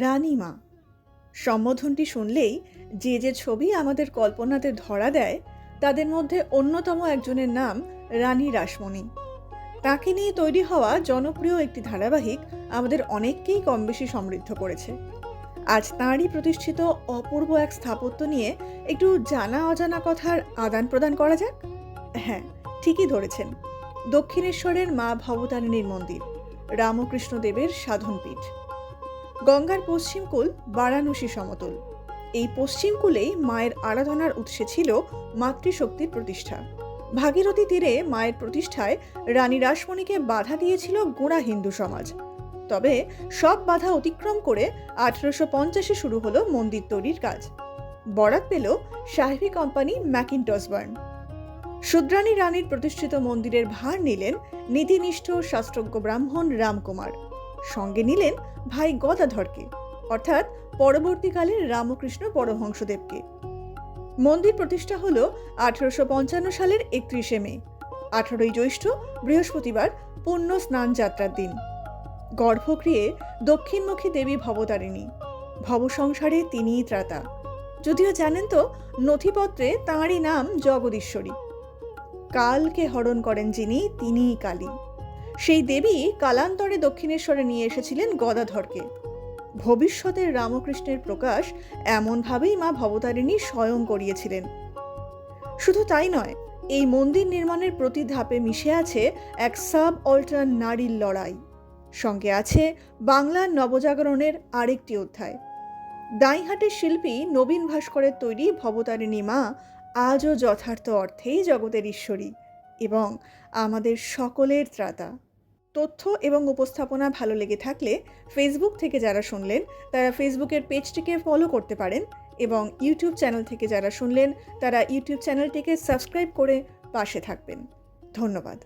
রানীমা। সম্বোধনটি শুনলেই যে যে ছবি আমাদের কল্পনাতে ধরা দেয়, তাদের মধ্যে অন্যতম একজনের নাম রানী রাসমণি। তাকে নিয়ে তৈরি হওয়া জনপ্রিয় একটি ধারাবাহিক আমাদের অনেককেই কম বেশি সমৃদ্ধ করেছে। আজ তাঁরই প্রতিষ্ঠিত অপূর্ব এক স্থাপত্য নিয়ে একটু জানা অজানা কথার আদান প্রদান করা যাক? হ্যাঁ ঠিকই ধরেছেন। দক্ষিণেশ্বরের মা ভবতারিণীর মন্দির রামকৃষ্ণ দেবের সাধনপীঠ। গঙ্গার পশ্চিমকূল বারাণসী সমতল। এই পশ্চিমকূলেই মায়ের আরাধনার উৎসে ছিল মাতৃশক্তির প্রতিষ্ঠা। ভাগীরথী তীরে মায়ের প্রতিষ্ঠায় রানী রাসমণিকে বাধা দিয়েছিল গোড়া হিন্দু সমাজ। তবে সব বাধা অতিক্রম করে আঠারোশো পঞ্চাশে শুরু হলো মন্দির তৈরির কাজ। বরাত পেল সাহেবী কোম্পানি ম্যাকিনটসবার্ন শুদ্রানী রানীর প্রতিষ্ঠিত মন্দিরের ভার নিলেন নীতিনিষ্ঠ শাস্ত্রজ্ঞ ব্রাহ্মণ রামকুমার। সঙ্গে নিলেন ভাই গদাধরকে, অর্থাৎ পরবর্তীকালে রামকৃষ্ণ পরমহংসদেবকে। মন্দির প্রতিষ্ঠা হল আঠারোশো পঞ্চান্ন সালের একত্রিশে মে, আঠারোই জ্যৈষ্ঠ বৃহস্পতিবার পূর্ণ স্নান যাত্রার দিন। গর্ভক্রিয়ে দক্ষিণমুখী দেবী ভবতারিণী, ভবসংসারে তিনিই ত্রাতা। যদিও জানেন তো, নথিপত্রে তাঁরই নাম জগদীশ্বরী। কালকে হরণ করেন যিনি, তিনিই কালী। সেই দেবী কালান্তরে দক্ষিণেশ্বরে নিয়ে এসেছিলেন গদাধরকে। ভবিষ্যতের রামকৃষ্ণের প্রকাশ এমনভাবেই মা ভবতারিণী স্বয়ং করিয়েছিলেন। শুধু তাই নয়, এই মন্দির নির্মাণের প্রতি ধাপে মিশে আছে এক সাব অল্টার নারীর লড়াই। সঙ্গে আছে বাংলার নবজাগরণের আরেকটি অধ্যায়। দাইহাটের শিল্পী নবীন ভাস্করের তৈরি ভবতারিণী মা আজও যথার্থ অর্থেই জগতের ঈশ্বরী এবং আমাদের সকলের ত্রাতা। তথ্য এবং উপস্থাপনা ভালো লেগে থাকলে ফেসবুক থেকে যারা শুনলেন, তারা ফেসবুকের পেজটিকে ফলো করতে পারেন এবং ইউটিউব চ্যানেল থেকে যারা শুনলেন, তারা ইউটিউব চ্যানেলটিকে সাবস্ক্রাইব করে পাশে থাকবেন। ধন্যবাদ।